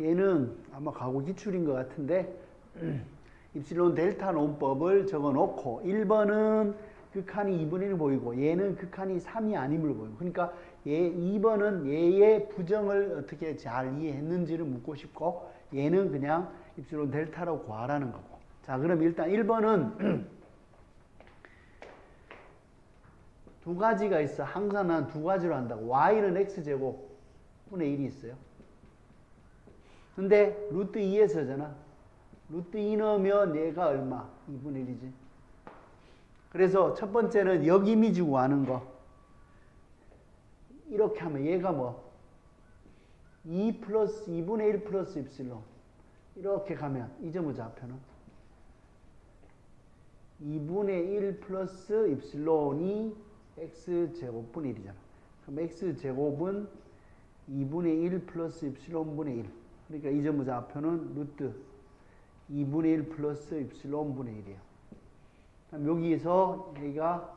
얘는 아마 가고 기출인 것 같은데 입실론 델타 논법을 적어 놓고 1번은 극한이 2분의 1 보이고 얘는 극한이 3이 아님을 보이고. 그러니까 얘 2번은 얘의 부정을 어떻게 잘 이해했는지를 묻고 싶고 얘는 그냥 입실론 델타로 구하라는 거고. 자 그럼 일단 1번은 두 가지가 있어. 항상 난 두 가지로 한다고. y는 x제곱 분의 1이 있어요 근데 루트 2에서잖아 루트 2 넣으면 얘가 얼마? 2분의 1이지. 그래서 첫 번째는 역이미 주고 하는 거. 이렇게 하면 얘가 뭐? 2 플러스 2분의 1 플러스 입실론. 이렇게 가면 이 점의 좌표는 2분의 1 플러스 입실론이 x제곱분의 1이잖아. 그럼 x제곱은 2분의 1 플러스 입실론분의 1. 그러니까 이 점의 좌표는 루트 2분의 1 플러스 입실론 분의 1이에요. 그럼 여기에서 얘가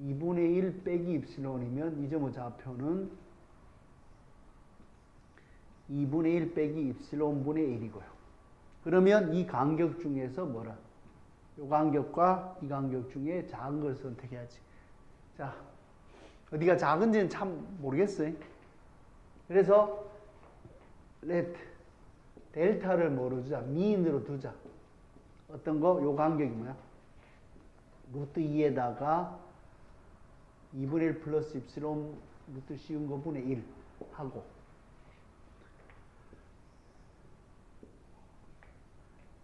2분의 1 빼기 입실론이면 이 점의 좌표는 2분의 1 빼기 입실론 분의 1이고요. 그러면 이 간격 중에서 뭐라? 이 간격과 이 간격 중에 작은 걸 선택해야지. 자, 어디가 작은지는 참 모르겠어요. 그래서 let 델타를 두자? 미인으로 두자. 어떤 거? 요 간격이 뭐야? 루트 2에다가 2분의 1 플러스 입실론 루트 씌운 거 분의 1 하고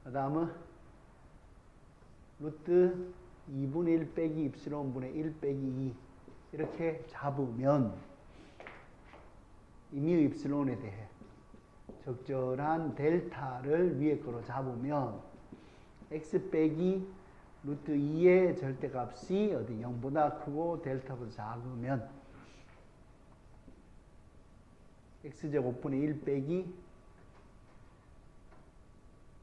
그 다음은 루트 2분의 1 빼기 입실론 분의 1 빼기 2 이렇게 잡으면 이미 입실론에 대해 적절한 델타를 위에 거로 잡으면 x 빼기 루트 2의 절대값이 어디 0보다 크고 델타보다 작으면 x제곱분의 1 빼기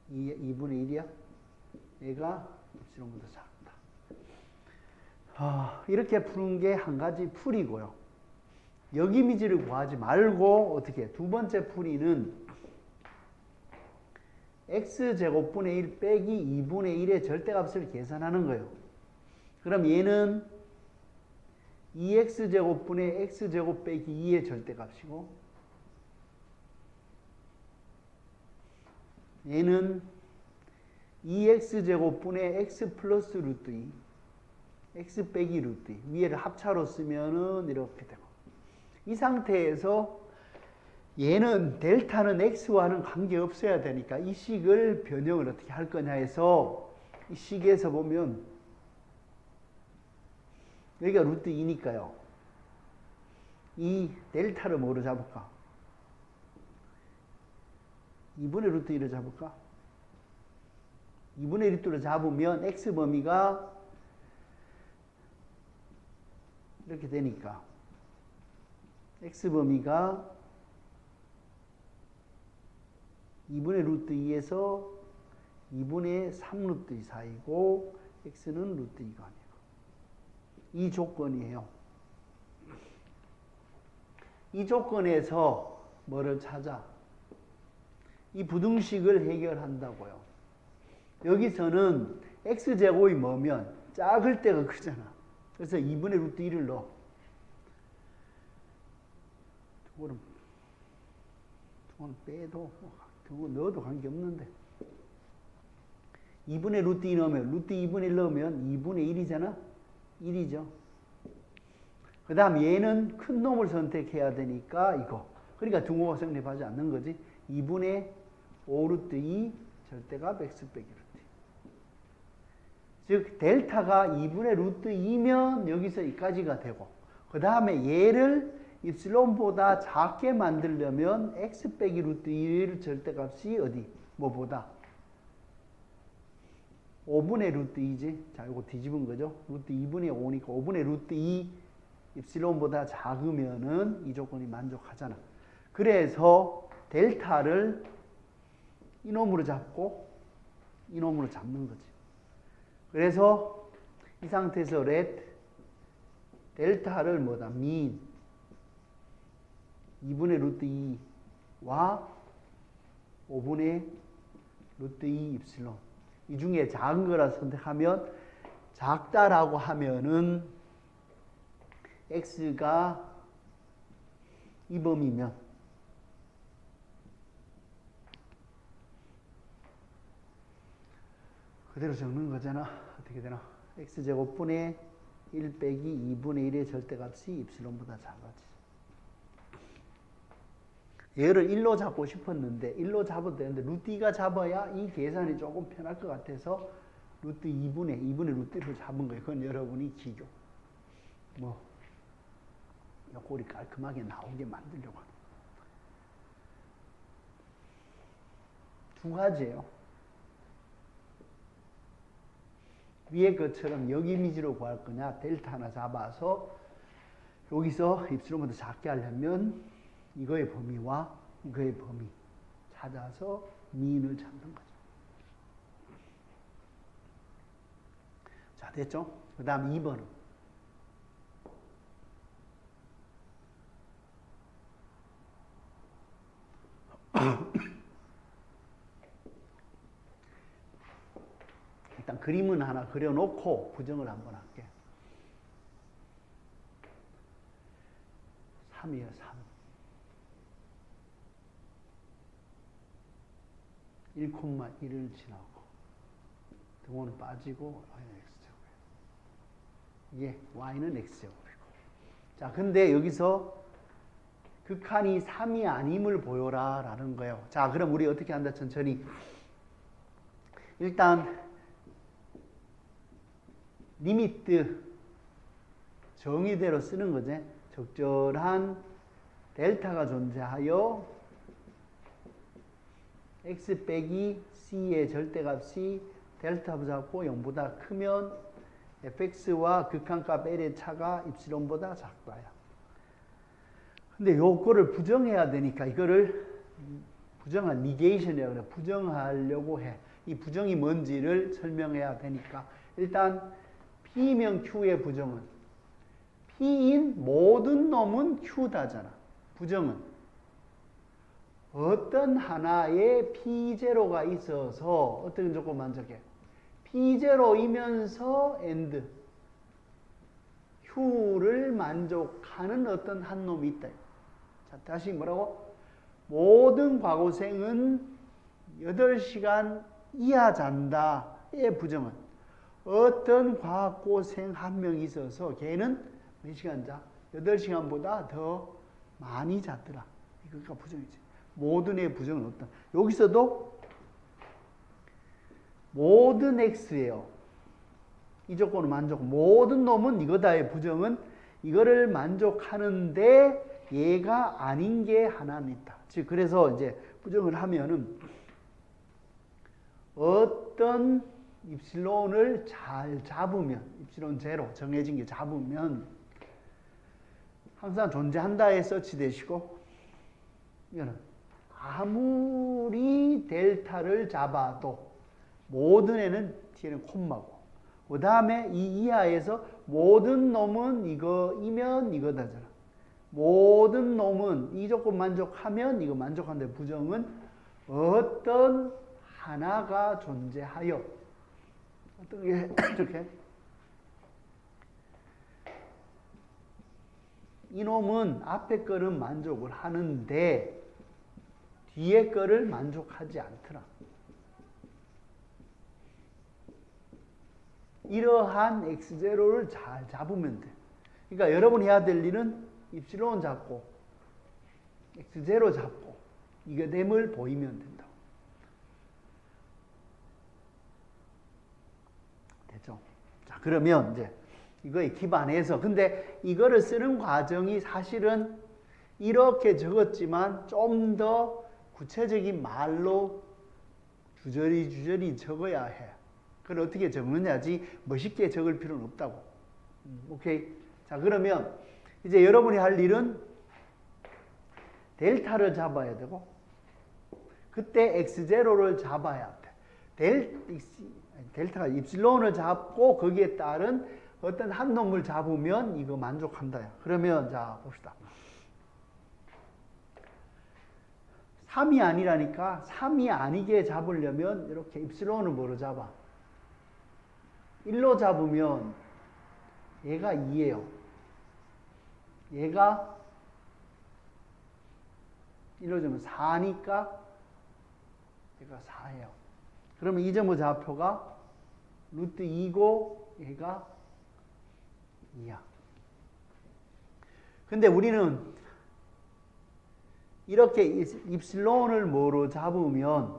2, 분의 1이야? 얘가 입실론보다 작다. 아, 이렇게 푸는 게 한 가지 풀이고요. 여기미지를 구하지 말고 어떻게 두 번째 풀이는 x제곱분의 1 빼기 2분의 1의 절대값을 계산하는 거예요. 그럼 얘는 2x제곱분의 x제곱 빼기 2의 절대값이고 얘는 2x제곱분의 x 플러스 루트 2 x 빼기 루트 2 위에를 합차로 쓰면은 이렇게 되고 이 상태에서 얘는 델타는 x와는 관계없어야 되니까 이 식을 변형을 어떻게 할 거냐 해서 이 식에서 보면 여기가 루트 2니까요. 이 델타를 뭐로 잡을까? 2분의 루트 2로 잡을까? 2분의 루트로 잡으면 x 범위가 이렇게 되니까 x 범위가 2분의 루트 2에서 2분의 3 루트 2 사이고 x는 루트 2가 아니고 이 조건이에요. 이 조건에서 뭐를 찾아? 이 부등식을 해결한다고요. 여기서는 x제곱이 뭐면 작을 때가 크잖아. 그래서 2분의 루트 1을 넣어. 그거는, 그거는 빼도 그거 넣어도 관계없는데. 2분의 루트 2 넣으면, 루트 2분의 1 넣으면 2분의 1이잖아? 1이죠. 그 다음 얘는 큰 놈을 선택해야 되니까 이거. 그러니까 등호가 성립하지 않는 거지. 2분의 5 루트 2 절대값 x 빼기 루트. 즉 델타가 2분의 루트 2면 여기서 이까지가 되고 그 다음에 얘를 입실론보다 작게 만들려면 x 빼기 루트 1 절대값이 어디? 뭐보다? 5분의 루트 2지. 자, 이거 뒤집은 거죠. 루트 2분의 5니까 5분의 루트 2 입실론보다 작으면은 이 조건이 만족하잖아. 그래서 델타를 이놈으로 잡고 이놈으로 잡는 거지. 그래서 이 상태에서 렛 델타를 뭐다? 민 2분의 루트 2와 5분의 루트 2 입실론. 이 중에 작은 거라 선택하면 작다라고 하면은 x가 이 범위면 그대로 적는 거잖아. 어떻게 되나? x제곱분의 1 빼기 2분의 1의 절대값이 입실론보다 작아지. 얘를 1로 잡고 싶었는데 1로 잡아도 되는데 루트 2가 잡아야 이 계산이 조금 편할 것 같아서 루트 2분의 2분의 루트 1을 잡은 거예요. 그건 여러분이 기교. 뭐 꼴이 깔끔하게 나오게 만들려고 하는 두 가지예요. 위에 것처럼 여기 미지로 구할 거냐 델타 하나 잡아서 여기서 입술로부터 작게 하려면 이거의 범위와 이거의 범위 찾아서 미인을 찾는 거죠. 자 됐죠? 그 다음 2번은 일단 그림은 하나 그려놓고 부정을 한번 할게. 3이에요, 3. 1,1을 지나고 등호는 빠지고 y는 x제곱이에요. 이게 y는 x제곱이고. 자, 근데 여기서 극한이 3이 아님을 보여라 라는 거예요. 자, 그럼 우리 어떻게 한다 천천히. 일단 리미트 정의대로 쓰는 거지. 적절한 델타가 존재하여 x 빼기 c의 절대값이 델타 붙잡고 0보다 크면 fx와 극한값 l의 차가 입시론보다 작다야. 근데 요거를 부정해야 되니까 이거를 부정한 니게이션이라고 그래. 부정하려고 해. 이 부정이 뭔지를 설명해야 되니까 일단 P명 Q의 부정은 P인 모든 놈은 Q다잖아. 부정은 어떤 하나의 P0가 있어서 어떤 조건 만족해? P0이면서 AND Q를 만족하는 어떤 한 놈이 있다. 자, 다시 뭐라고? 모든 과거생은 8시간 이하 잔다의 부정은 어떤 과학고생 한명 있어서 걔는 몇 시간 자? 8시간보다 더 많이 잤더라. 이거가 부정이지. 모든 의 부정은 어떤? 여기서도 모든 X예요. 이 조건을 만족. 모든 놈은 이거다의 부정은 이거를 만족하는데 얘가 아닌 게 하나는 있다. 즉 그래서 이제 부정을 하면은 어떤 입실론을 잘 잡으면 입실론 제로 정해진 게 잡으면 항상 존재한다에 서치되시고 이거는 아무리 델타를 잡아도 모든 애는 뒤에는 콤마고 그 다음에 이 이하에서 모든 놈은 이거이면 이거다잖아. 모든 놈은 이 조건 만족하면 이거 만족한데 부정은 어떤 하나가 존재하여 어떤 게 이렇게 이놈은 앞에 거는 만족을 하는데 뒤에 거를 만족하지 않더라. 이러한 x0를 잘 잡으면 돼. 그러니까 여러분이 해야 될 일은 입실론 잡고 x0 잡고 이게 됨을 보이면 된다. 됐죠? 자, 그러면 이제 이거에 기반해서 근데 이거를 쓰는 과정이 사실은 이렇게 적었지만 좀 더 구체적인 말로 주저리 주저리 적어야 해. 그걸 어떻게 적느냐지 멋있게 적을 필요는 없다고. 음, 오케이. 자, 그러면 이제 여러분이 할 일은 델타를 잡아야 되고 그때 x0를 잡아야 돼. 델, 델타가 입실론을 잡고 거기에 따른 어떤 한 놈을 잡으면 이거 만족한다. 그러면 자 봅시다. 3이 아니라니까 3이 아니게 잡으려면 이렇게 입실론을 뭐로 잡아? 1로 잡으면 얘가 2예요. 얘가 1로 잡으면 4니까 얘가 4예요. 그러면 이 점의 좌표가 루트 2고 얘가 2야. 근데 우리는 이렇게 입실론을 뭐로 잡으면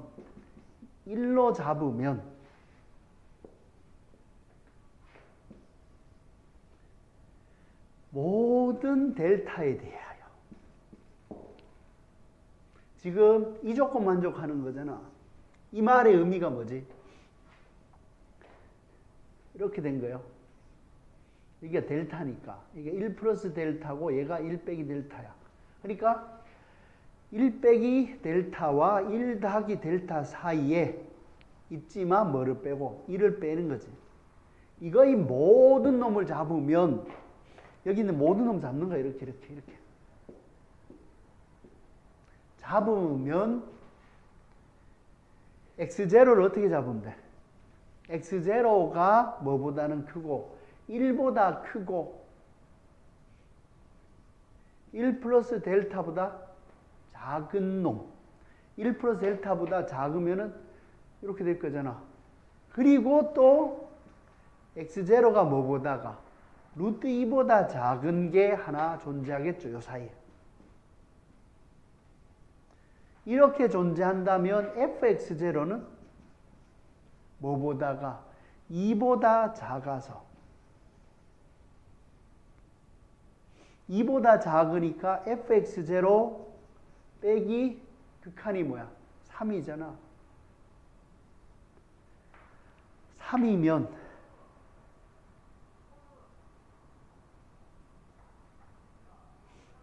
1로 잡으면 모든 델타에 대하여 지금 이 조건 만족하는 거잖아. 이 말의 의미가 뭐지? 이렇게 된 거예요. 이게 델타니까. 이게 1 플러스 델타고 얘가 1 빼기 델타야. 그러니까 1 빼기 델타와 1 더하기 델타 사이에 있지만 뭐를 빼고 1을 빼는 거지. 이거의 모든 놈을 잡으면 여기 있는 모든 놈 잡는 거야. 이렇게 이렇게 이렇게. 잡으면 x0를 어떻게 잡으면 돼? x0가 뭐보다는 크고 1보다 크고 1 플러스 델타보다 작은 놈. 1 플러스 델타보다 작으면은 이렇게 될 거잖아. 그리고 또 x0가 뭐보다가 루트 2보다 작은 게 하나 존재하겠죠. 요 사이에. 이렇게 존재한다면 fx0는 뭐보다가 2보다 작아서 2보다 작으니까 fx0 빼기 극한이 뭐야? 3이잖아. 3이면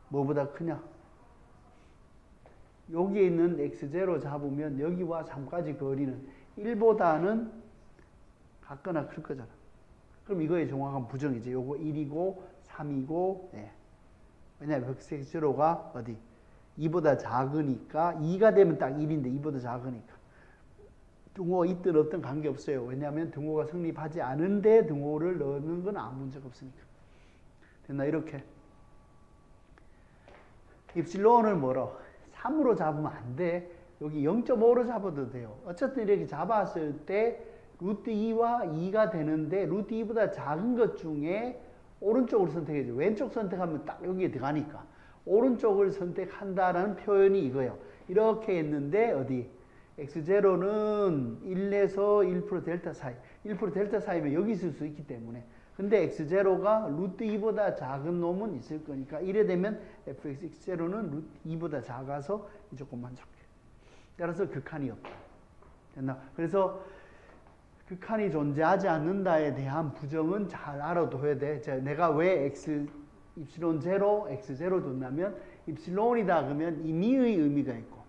뭐보다 크냐? 여기에 있는 x0 잡으면 여기와 3까지 거리는 1보다는 같거나 클 거잖아. 그럼 이거의 정확한 부정이지. 요거 1이고 3이고 네. 왜냐하면 x0가 어디? 2보다 작으니까 2가 되면 딱 1인데 2보다 작으니까 등호 있든 없든 관계없어요. 왜냐하면 등호가 성립하지 않은데 등호를 넣는 건 아무 문제가 없으니까. 됐나 이렇게. 입실론을 뭐로? 3으로 잡으면 안 돼. 여기 0.5로 잡아도 돼요. 어쨌든 이렇게 잡았을 때 루트 2와 2가 되는데 루트 2보다 작은 것 중에 오른쪽을 선택해줘. 왼쪽 선택하면 딱 여기에 들어가니까. 오른쪽을 선택한다라는 표현이 이거예요. 이렇게 했는데 어디? x0는 1에서 1% 델타 사이. 1% 델타 사이면 여기 있을 수 있기 때문에. 근데 x0가 루트 2보다 작은 놈은 있을 거니까 이래 되면 fx0는 루트 2보다 작아서 이 조건만 적게. 따라서 극한이 없다. 됐나? 그래서 극한이 존재하지 않는다에 대한 부정은 잘 알아둬야 돼. 자, 내가 왜 x 입실론 제로, x 제로 둔다면 입실론이다 그러면 임의의 의미가 있고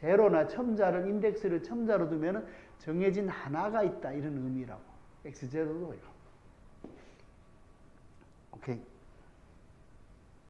제로나 첨자를 인덱스를 첨자로 두면 정해진 하나가 있다 이런 의미라고 x 제로도 이거. 오케이.